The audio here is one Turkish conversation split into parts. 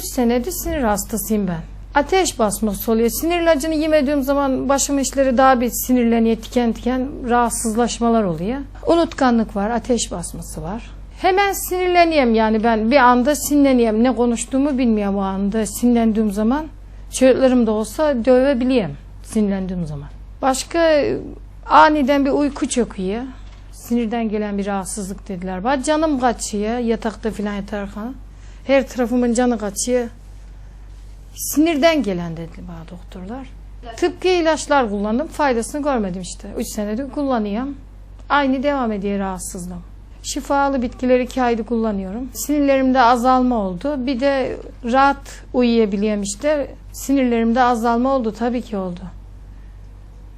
senedir sinir hastasıyım ben. Ateş basması oluyor. Sinir ilacını yemediğim zaman başım işleri daha bir sinirleniyor, tiken tiken rahatsızlaşmalar oluyor. Unutkanlık var, ateş basması var. Hemen sinirleneyim yani ben bir anda sinirleneyim. Ne konuştuğumu bilmiyorum o anda sinirlendiğim zaman. Çocuklarım da olsa dövebileyim sinirlendiğim zaman. Başka aniden bir uyku çöküyor. Sinirden gelen bir rahatsızlık dediler. Bana canım kaçıyor yatakta filan yatarken. Her tarafımın canı kaçıyor. Sinirden gelen dedi bana doktorlar. Tıpkı ilaçlar kullandım. Faydasını görmedim işte. 3 senedir kullanıyorum. Aynı devam ediyor rahatsızlığım. Şifalı bitkileri iki ayda kullanıyorum. Sinirlerimde azalma oldu. Bir de rahat uyuyabiliyorum işte. Sinirlerimde azalma oldu tabii ki oldu.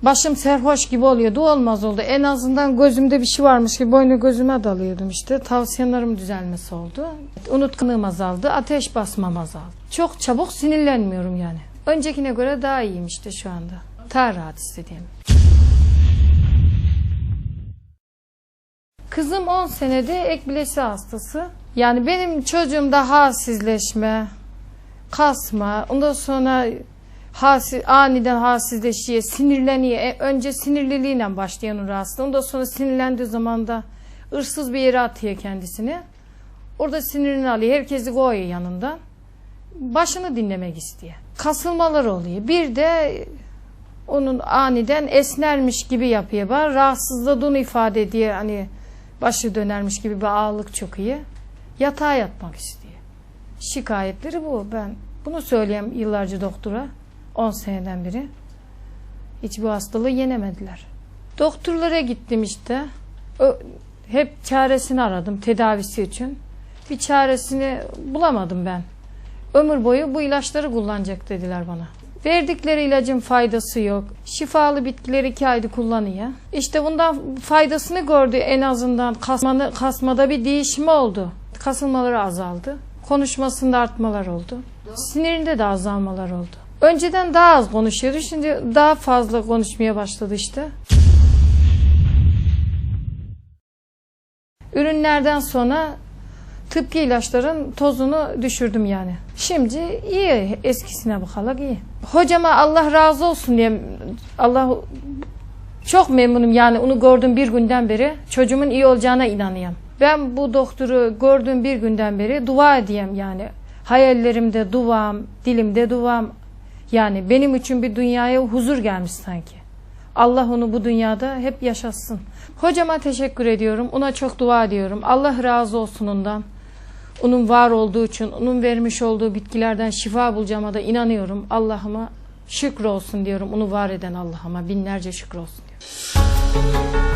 Başım serhoş gibi oluyordu. Olmaz oldu. En azından gözümde bir şey varmış gibi boynu gözüme dalıyordum işte. Tavsiyelerim düzelmesi oldu. Unutkanlığım azaldı. Ateş basmam azaldı. Çok çabuk sinirlenmiyorum yani. Öncekine göre daha iyiyim işte şu anda. Daha rahat istediğim. Kızım 10 senede ekbilesi hastası. Yani benim çocuğumda halsizleşme, kasma, ondan sonra hasi, aniden halsizleşiyor, sinirleniyor. E, önce sinirliliğiyle başlayan o rahatsızlık. Ondan sonra sinirlendiği zaman da ırsız bir yere atıyor kendisini. Orada sinirini alıyor. Herkesi koyuyor yanından. Başını dinlemek istiyor. Kasılmalar oluyor. Bir de onun aniden esnermiş gibi yapıyor. Bana rahatsızladığını ifade ediyor. Hani başı dönermiş gibi bir ağırlık çöküyor. Yatağa yatmak istiyor. Şikayetleri bu. Ben bunu söyleyeyim yıllarca doktora. 10 seneden beri. Hiç bu hastalığı yenemediler. Doktorlara gittim işte. Ö- hep çaresini aradım tedavisi için. Bir çaresini bulamadım ben. Ömür boyu bu ilaçları kullanacak dediler bana. Verdikleri ilacın faydası yok. Şifalı bitkileri iki ayda kullanıyor. İşte bundan faydasını gördü en azından. Kasmanı, kasmada bir değişme oldu. Kasılmaları azaldı. Konuşmasında artmalar oldu. Sinirinde de azalmalar oldu. Önceden daha az konuşuyordu. Şimdi daha fazla konuşmaya başladı işte. Ürünlerden sonra tıbbi ilaçların tozunu düşürdüm yani. Şimdi iyi eskisine bakarak iyi. Hocama Allah razı olsun diye Allah çok memnunum yani onu gördüm bir günden beri çocuğumun iyi olacağına inanıyorum. Ben bu doktoru gördüğüm bir günden beri dua edeyim yani. Hayallerimde duam, dilimde duam. Yani benim için bir dünyaya huzur gelmiş sanki. Allah onu bu dünyada hep yaşatsın. Hocama teşekkür ediyorum. Ona çok dua ediyorum. Allah razı olsun ondan. Onun var olduğu için, onun vermiş olduğu bitkilerden şifa bulacağıma da inanıyorum. Allah'ıma şükür olsun diyorum. Onu var eden Allah'ıma binlerce şükür olsun diyorum.